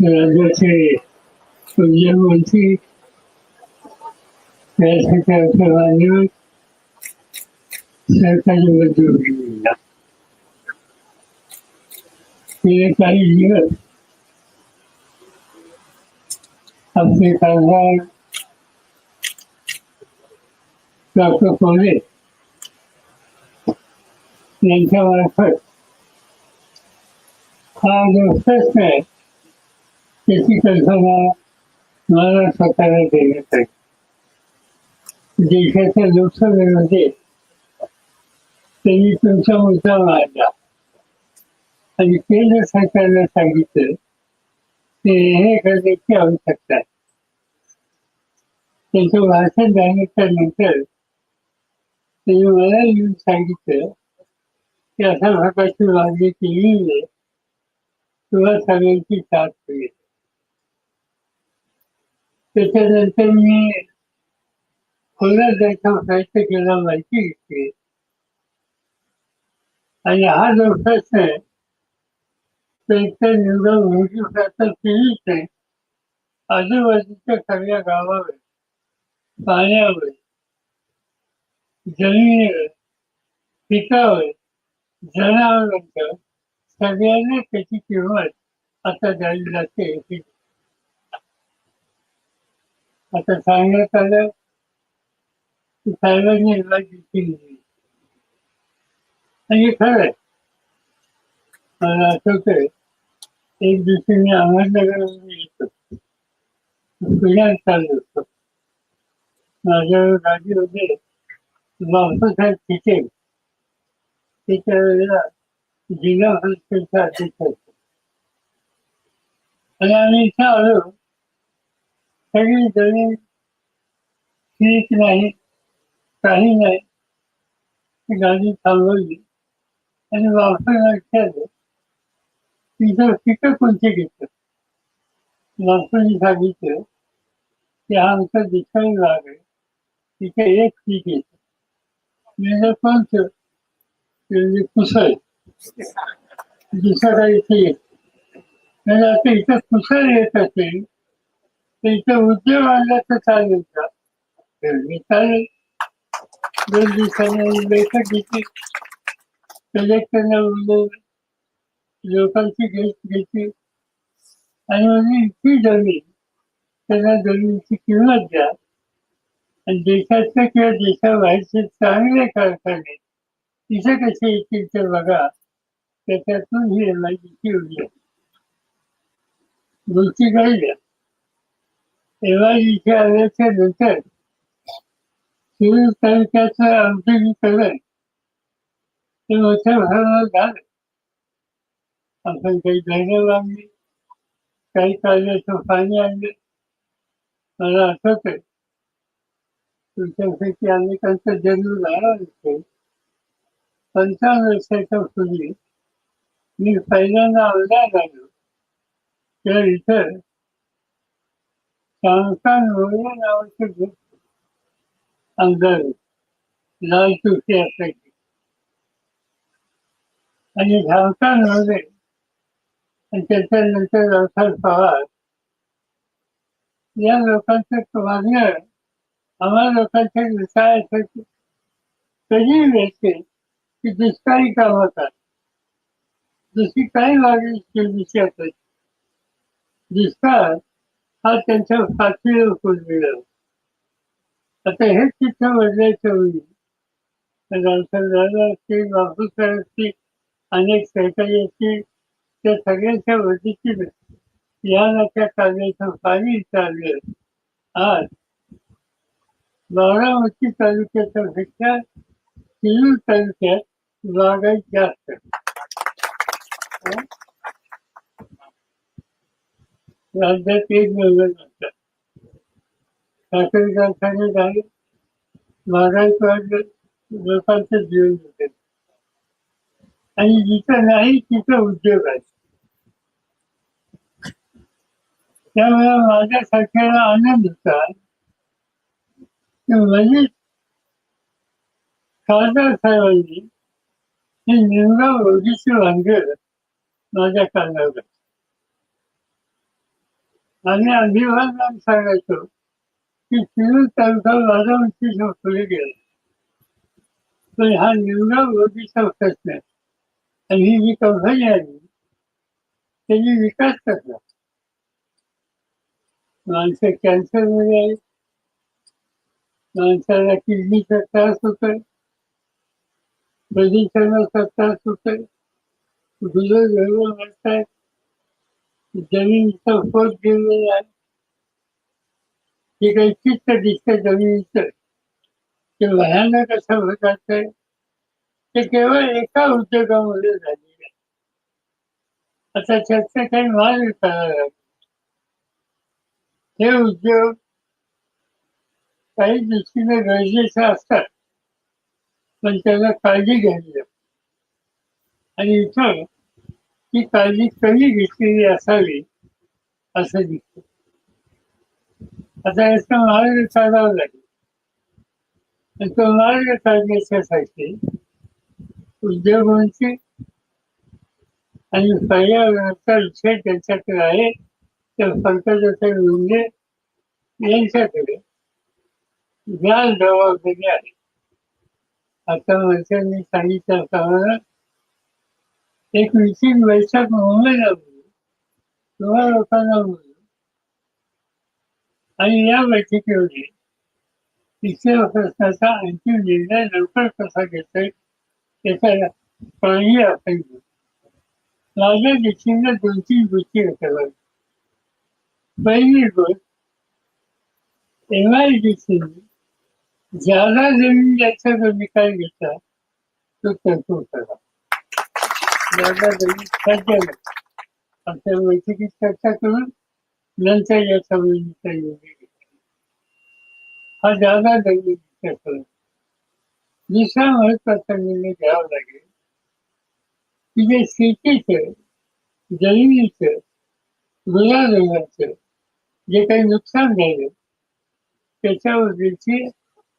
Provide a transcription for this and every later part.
राज्याचे उद्योगमंत्री त्यासाठी मान्यवर सरकारी मंत्री गेले काही दिवस आपले खासदार डॉक्टर कोले यांच्या मार्फत हा जो प्रश्न आहे त्याची कल्पना मला स्वतःला देण्यात आहे देशाच्या लोकसभेमध्ये त्यांनी तुमचा मुद्दा मांडला आणि केंद्र सरकारला सांगितलं ते हे करण्याची आवश्यकता आहे त्यांचं भाषण नंतर ते मला येऊन सांगितलं. की अशा प्रकारची मागणी केली आहे किंवा सगळ्यांची साथ होईल. त्याच्यानंतर मी पुन्हा जायचा प्रयत्न केला माहिती घेतली. आणि हा जो प्रश्न आहे तो एकतर निवडा होऊ प्रयत्न केलीच आहे. आजूबाजूच्या सगळ्या गावावर पाण्यावर जमिनीवर पिकावर जनावरांचं सगळ्यांना त्याची किंमत आता द्यावी लागते आता सांगण्यात आलं की साहेबांनी इलाज केली आणि खरं आहे. मला आठवतंय एक दिवशी मी अहमदनगरमध्ये येतो. पुण्यात चाललो होतो. माझ्या वगैरे बाबासाहेब तिथे त्याच्या वेळेला जिल्हा परिषदेचे अध्यक्ष आणि आम्ही इथं आलो. सगळी जमीन ठीक नाही काही नाही. ती गाडी थांबवली. आणि वापरायला विचारलं तिथं पिकं कोणते घेतं वापराने सांगितलं की हा आमचा दुसरा भाग आहे. तिथे एक पीक येतं म्हणजे कोणतं म्हणजे कुसळ दुसरं काही इथे येत म्हणजे आता इथं कुसळ येत असेल तर इथं उद्योग आणला तर चालेल का? मी चालेल दोन दिवसांनी बैठक घेतली. कलेक्टरला बोलवलं लोकांची गेस्ट घेतली. आणि म्हणजे इतकी जमीन त्यांना जमिनीची किंमत द्या. आणि किंवा देशाबाहेरचे चांगले कारखाने तिथे कसे येतील ते बघा. त्याच्यातून ही एम आय ची उडी गोष्टी घडल्या एम आय डीच्या आल्याच्यानंतर शिरूर तालुक्याचं औद्योगिकरण ते मोठ्या प्रमाणात झालं. आपण काही धरणं बांधली काही काढल्याचं पाणी आणलं. मला आठवत आहे तुमच्यापैकी अनेकांचा जन्म झाला नसेल पंचावन्न वर्षाच्या पूर्वी मी पहिल्यांदा आमदार झालो. तर इथं शामकान मोरे नावाचे ग्रुप आमदार लाल टोपी असायची. आणि शामकान मोरे आणि त्याच्यानंतर रावसाहेब पवार या लोकांचं मागणं आम्हाला लोकांच्या काय असायचं कधी मिळते की दुष्काळी कामं कर दुसरी काही मागणी केलीची असायची दुष्काळ हा त्यांच्या पातळीवर कोणलेला आता हेच चित्र बदलायचं होईल रावसाहेब असतील बापूसाहेब असतील अनेक सहकारी असतील त्या सगळ्यांच्या वतीने या नाच्या काढण्याचं पाणी चाललं आज बारामती तालुक्याच्या पेक्षा शिरूर तालुक्यात बागायत जास्त. राज्यात एक नंबर असतात साखर कारखाने झाले. बागायत लोकांचं जीवन होते. आणि जिथं नाही तिथं उद्योग आहे. त्यामुळे माझ्यासारख्याला आनंद होता. म्हणजे खासदार साहेबांनी हे निमगाव रोडीचे भानगड माझ्या कानावर आणि अभिमान सांगायचो की सिंधू तालुका माझा उंची पुढे गेला पण हा निमगाव रोडीचा प्रश्न आणि ही जी कंपनी आली त्यांनी विकास करला माणसं कॅन्सरमध्ये आहेत माणसाला किडनीचा त्रास होतोय प्रदूषणाचा त्रास होतोय गुजर जवळ म्हणतायत जमिनीचा पोट गेलेला आहे. हे काही चित्त दिसतं जमिनीचं. ते भयानक असं होत आहे ते केवळ एका उद्योगामध्ये झालेलं आहे. आता त्याचा काही मार्ग करावा लागेल. हे उद्योग काही दृष्टीने गरजेच्या असतात. पण त्याला काळजी घ्यावी लागते. आणि इथं ती काळजी कमी घेतलेली असावी असं दिसत. आता याचा मार्ग काढावा लागेल. आणि तो मार्ग काढण्याच्यासाठी उद्योगांची आणि पर्यावरणाचा विषय त्यांच्याकडे आहे. त्या पंकजाचे म्हणजे मुंडे यांच्याकडे ज्ञान जबाबदारी आहे. आता मंत्र्यांनी सांगितल्याप्रमाणे एक विशेष वैशाख म्हणून बोलू किंवा लोकांना बोलू आणि या बैठकीमध्ये तिसऱ्या प्रश्नाचा अंतिम निर्णय लवकर कसा घेतोय त्याचा प्राणी आपण माझ्या दृष्टीने दोन तीन गोष्टी कराव्या पहिली गोष्ट एम आय डी सीने ज्याला जमीन द्यायचा जो निकाल घेतला तो तरतूद करा ज्याला जमीन सध्या आमच्या बैठकीत चर्चा करून नंतर याचा निकाल योग्य हा ज्यादा जमीन करून दुसरा महत्त्वाचा निर्णय घ्यावा लागेल की जे शेतीचं जमिनीचं गुलाबाचं जे काही नुकसान झालं त्याच्यावरची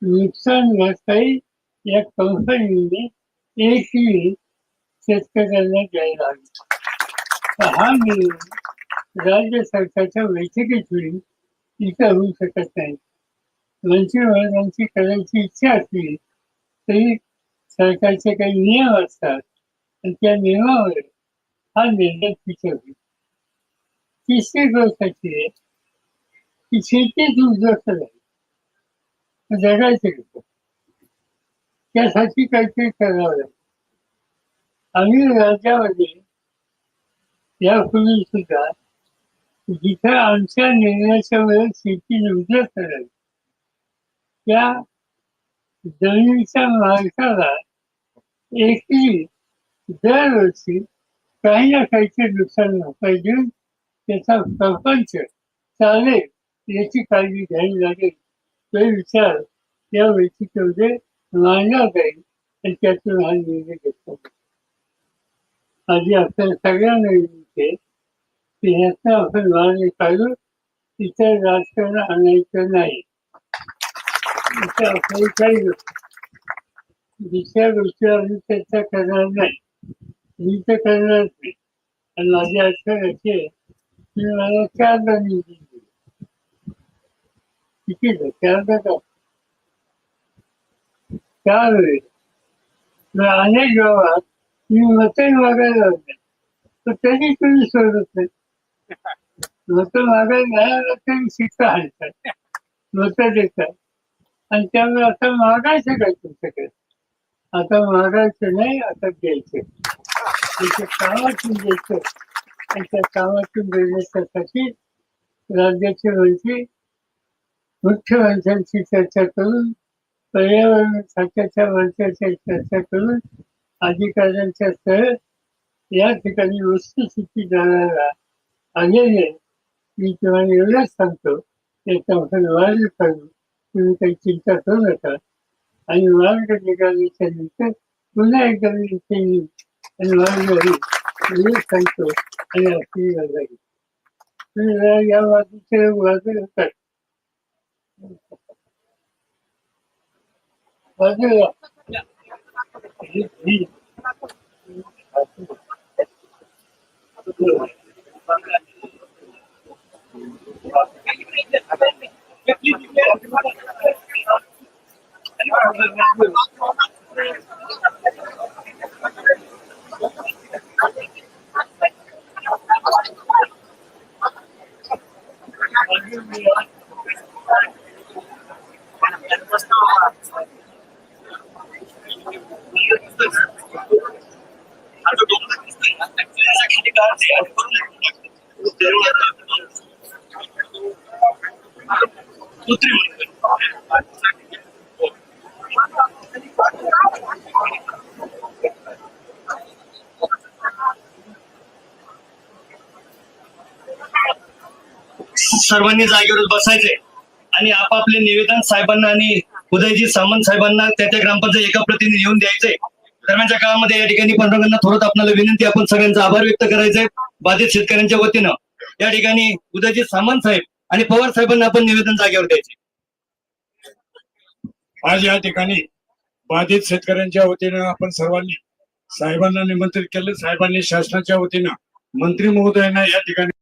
नुकसान भरपाई या कंपनीने एकही शेतकऱ्यांना द्यायला हवी हा निर्णय राज्य सरकारच्या बैठकीत होईल इथं होऊ शकत नाही. मंत्रिमंडळांची करायची इच्छा असली तरी सरकारचे काही नियम असतात आणि त्या नियमावर हा निर्णय तिथे होईल. तिसरी गोष्ट अशी आहे की शेतीच उद्ध्वस्त झाली जगायचं कसं त्यासाठी काहीतरी करावं लागेल. आम्ही राज्यामध्ये यापूर्वी सुद्धा जिथे आमच्या निर्णयाच्या वेळेस शेती उद्ध्वस्त करायची त्या जमिनीच्या मालकाला एकही दरवर्षी काही ना काहीचे नुकसान भरपाई त्याचा प्रपंच चालेल याची काळजी घ्यावी लागेल. ते विचार या बैठकीमध्ये मांडला जाईल आणि त्यातून हा निर्णय घेतला आधी आपल्या सगळ्यांना विनंती की ह्याचा आपण मार्ग काढू इतर राजकारण आणायचं नाही इथं आपल्याला काही दुसऱ्या गोष्टी आम्ही चर्चा करणार नाही मी तर करणार नाही आणि माझी अडचण अशी आहे की मला चार निवडून किती आहे? चारदा मग अनेक गावात मी मतं मागायला लागले तर त्यांनी तुम्ही सोडत नाही मतं मागायला नाही आलं तरी शिक्षा आणतात मतं देतात आणि त्यामुळे आता मागायचं काय तुमच्याकडे आता मागायचं नाही आता द्यायचं त्याच्या कामातून द्यायचं आणि त्या कामातून देण्यासाठी राज्याचे मंत्री मुख्यमंत्र्यांशी चर्चा करून पर्यावरण खात्याच्या मंत्र्याची चर्चा करून अधिकाऱ्यांच्या सह या ठिकाणी वस्तुस्थिती जाणारा आलेले मी तुम्हाला एवढंच सांगतो. त्याचा आपण वाढ करू तुम्ही काही चिंता करू नका. आणि मार्ग निघाल्याच्या नंतर पुन्हा एकदा मी त्यांनी आणि मार्ग मी सांगतो आणि अशी तुम्ही या वादीचे बाजू होतात. 反正啊，你你，这个。सर्वांनी जागेवर बसायचे आणि आपापले निवेदन साहेबांना आणि उदयजी सामंत साहेबांना त्या त्या ग्रामपंचायत एका प्रतिनिधी येऊन द्यायचे दरम्यानच्या काळामध्ये या ठिकाणी पंतप्रधानांना थोडं आपल्याला विनंती आपण सगळ्यांचा आभार व्यक्त करायचा आहे बाधित शेतकऱ्यांच्या वतीनं या ठिकाणी उदयजी सामंत साहेब आणि पवार साहेबांना आपण निवेदन जागेवर द्यायचे आज या ठिकाणी बाधित शेतकऱ्यांच्या वतीनं आपण सर्वांनी साहेबांना निमंत्रित केलं. साहेबांनी शासनाच्या वतीनं मंत्री महोदयांना या ठिकाणी